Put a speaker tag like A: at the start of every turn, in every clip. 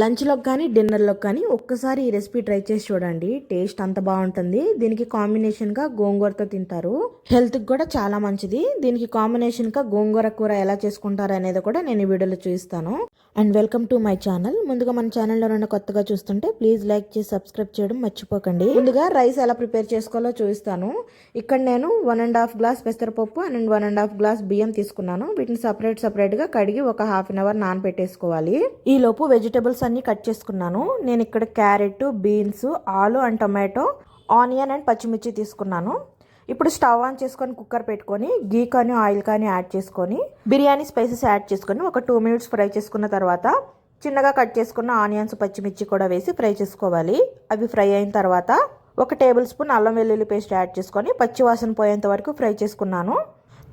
A: లంచ్లోకి కానీ డిన్నర్లోకి కానీ ఒక్కసారి ఈ రెసిపీ ట్రై చేసి చూడండి. టేస్ట్ అంత బాగుంటుంది. దీనికి కాంబినేషన్గా గోంగూరతో తింటారు. హెల్త్కి కూడా చాలా మంచిది. దీనికి కాంబినేషన్గా గోంగూర కూర ఎలా చేసుకుంటారు అనేది కూడా నేను ఈ వీడియోలో చూపిస్తాను. And welcome to my channel. ముందుగా మన ఛానల్లో ఉన్న కొత్తగా చూస్తుంటే ప్లీజ్ లైక్ చేసి సబ్స్క్రైబ్ చేయడం మర్చిపోకండి. ముందుగా రైస్ ఎలా ప్రిపేర్ చేసుకోవాలో చూపిస్తాను. ఇక్కడ నేను వన్ అండ్ హాఫ్ గ్లాస్ పెసరపప్పు and one and half glass బియ్యం తీసుకున్నాను. వీటిని సపరేట్ సపరేట్గా కడిగి ఒక హాఫ్ అన్ అవర్ నానబెట్టేసుకోవాలి ఈలోపు లోపు వెజిటబుల్స్ అన్ని కట్ చేసుకున్నాను. నేను ఇక్కడ క్యారెట్ బీన్స్ ఆలు అండ్ టొమాటో ఆనియన్ అండ్ పచ్చిమిర్చి తీసుకున్నాను. ఇప్పుడు స్టవ్ ఆన్ చేసుకొని కుక్కర్ పెట్టుకొని గీ కానీ ఆయిల్ కానీ యాడ్ చేసుకొని బిర్యానీ స్పైసెస్ యాడ్ చేసుకొని ఒక టూ మినిట్స్ ఫ్రై చేసుకున్న తర్వాత చిన్నగా కట్ చేసుకున్న ఆనియన్స్ పచ్చిమిర్చి కూడా వేసి ఫ్రై చేసుకోవాలి. అవి ఫ్రై అయిన తర్వాత ఒక టేబుల్ స్పూన్ అల్లం వెల్లుల్లి పేస్ట్ యాడ్ చేసుకొని పచ్చి వాసన పోయేంత వరకు ఫ్రై చేసుకున్నాను.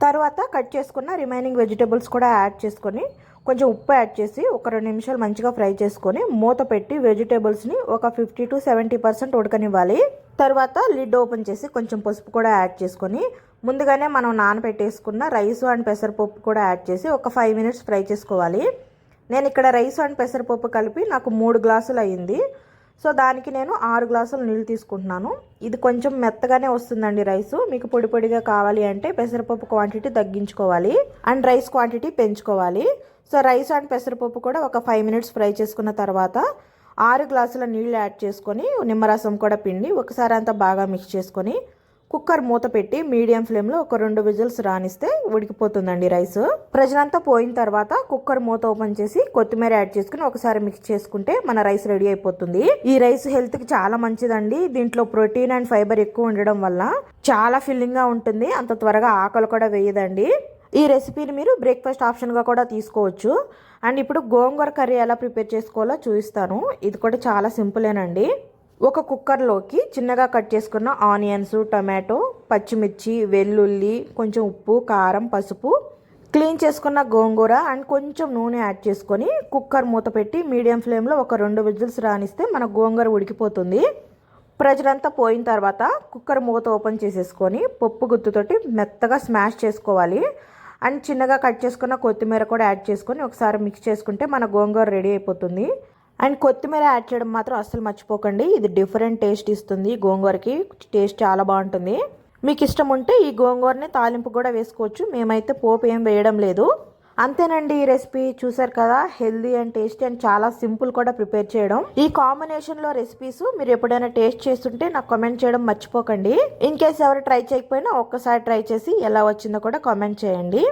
A: తర్వాత కట్ చేసుకున్న రిమైనింగ్ వెజిటేబుల్స్ కూడా యాడ్ చేసుకొని కొంచెం ఉప్పు యాడ్ చేసి ఒక రెండు నిమిషాలు మంచిగా ఫ్రై చేసుకొని మూత పెట్టి వెజిటేబుల్స్ని ఒక ఫిఫ్టీ టు సెవెంటీ పర్సెంట్ ఉడకనివ్వాలి. తర్వాత లిడ్ ఓపెన్ చేసి కొంచెం పసుపు కూడా యాడ్ చేసుకొని ముందుగానే మనం నానబెట్టేసుకున్న రైస్ అండ్ పెసరపప్పు కూడా యాడ్ చేసి ఒక ఫైవ్ మినిట్స్ ఫ్రై చేసుకోవాలి. నేను ఇక్కడ రైస్ అండ్ పెసరపప్పు కలిపి నాకు మూడు గ్లాసులు అయ్యింది సో దానికి నేను ఆరు గ్లాసులు నీళ్ళు తీసుకుంటున్నాను. ఇది కొంచెం మెత్తగానే వస్తుందండి రైస్. మీకు పొడి పొడిగా కావాలి అంటే పెసరపప్పు క్వాంటిటీ తగ్గించుకోవాలి. అండ్ రైస్ క్వాంటిటీ పెంచుకోవాలి. సో రైస్ అండ్ పెసరపప్పు కూడా ఒక ఫైవ్ మినిట్స్ ఫ్రై చేసుకున్న తర్వాత ఆరు గ్లాసుల నీళ్ళు యాడ్ చేసుకొని నిమ్మరసం కూడా పిండి ఒకసారి అంతా బాగా మిక్స్ చేసుకొని కుక్కర్ మూత పెట్టి మీడియం ఫ్లేమ్లో ఒక రెండు విజిల్స్ రానిస్తే ఉడికిపోతుందండి రైస్. ప్రజలంతా పోయిన తర్వాత కుక్కర్ మూత ఓపెన్ చేసి కొత్తిమీర యాడ్ చేసుకుని ఒకసారి మిక్స్ చేసుకుంటే మన రైస్ రెడీ అయిపోతుంది. ఈ రైస్ హెల్త్కి చాలా మంచిదండి. దీంట్లో ప్రోటీన్ అండ్ ఫైబర్ ఎక్కువ ఉండడం వల్ల చాలా ఫిల్లింగ్గా ఉంటుంది. అంత త్వరగా ఆకలి కూడా వేయదండి. ఈ రెసిపీని మీరు బ్రేక్ఫాస్ట్ ఆప్షన్గా కూడా తీసుకోవచ్చు. అండ్ ఇప్పుడు గోంగూర కర్రీ ఎలా ప్రిపేర్ చేసుకోవాలో చూపిస్తాను. ఇది కూడా చాలా సింపులేనండి ఒక కుక్కర్లోకి చిన్నగా కట్ చేసుకున్న ఆనియన్స్ టమాటో పచ్చిమిర్చి వెల్లుల్లి కొంచెం ఉప్పు కారం పసుపు క్లీన్ చేసుకున్న గోంగూర అండ్ కొంచెం నూనె యాడ్ చేసుకొని కుక్కర్ మూత పెట్టి మీడియం ఫ్లేమ్లో ఒక రెండు విజిల్స్ రానిస్తే మన గోంగూర ఉడికిపోతుంది. ప్రజలంతా పోయిన తర్వాత కుక్కర్ మూత ఓపెన్ చేసేసుకొని పప్పు గుత్తుతోటి మెత్తగా స్మాష్ చేసుకోవాలి. అండ్ చిన్నగా కట్ చేసుకున్న కొత్తిమీర కూడా యాడ్ చేసుకొని ఒకసారి మిక్స్ చేసుకుంటే మన గోంగూర రెడీ అయిపోతుంది. అండ్ కొత్తిమీర యాడ్ చేయడం మాత్రం అస్సలు మర్చిపోకండి. ఇది డిఫరెంట్ టేస్ట్ ఇస్తుంది. గోంగూరకి టేస్ట్ చాలా బాగుంటుంది. మీకు ఇష్టం ఉంటే ఈ గోంగూరని తాలింపు కూడా వేసుకోవచ్చు. మేమైతే పోపు ఏం వేయడం లేదు. అంతేనండి ఈ రెసిపీ చూసారు కదా హెల్దీ అండ్ టేస్టీ అండ్ చాలా సింపుల్ కూడా ప్రిపేర్ చేయడం. ఈ కాంబినేషన్లో రెసిపీస్ మీరు ఎప్పుడైనా టేస్ట్ చేస్తుంటే నాకు కామెంట్ చేయడం మర్చిపోకండి. ఇన్ కేస్ ఎవరు ట్రై చేయకపోయినా ఒక్కసారి ట్రై చేసి ఎలా వచ్చిందో కూడా కామెంట్ చేయండి.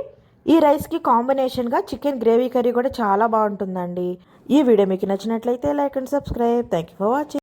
A: ఈ రైస్కి కాంబినేషన్గా చికెన్ గ్రేవీ కర్రీ కూడా చాలా బాగుంటుందండి. ఈ వీడియో మీకు నచ్చినట్లయితే like and subscribe. Thank you for watching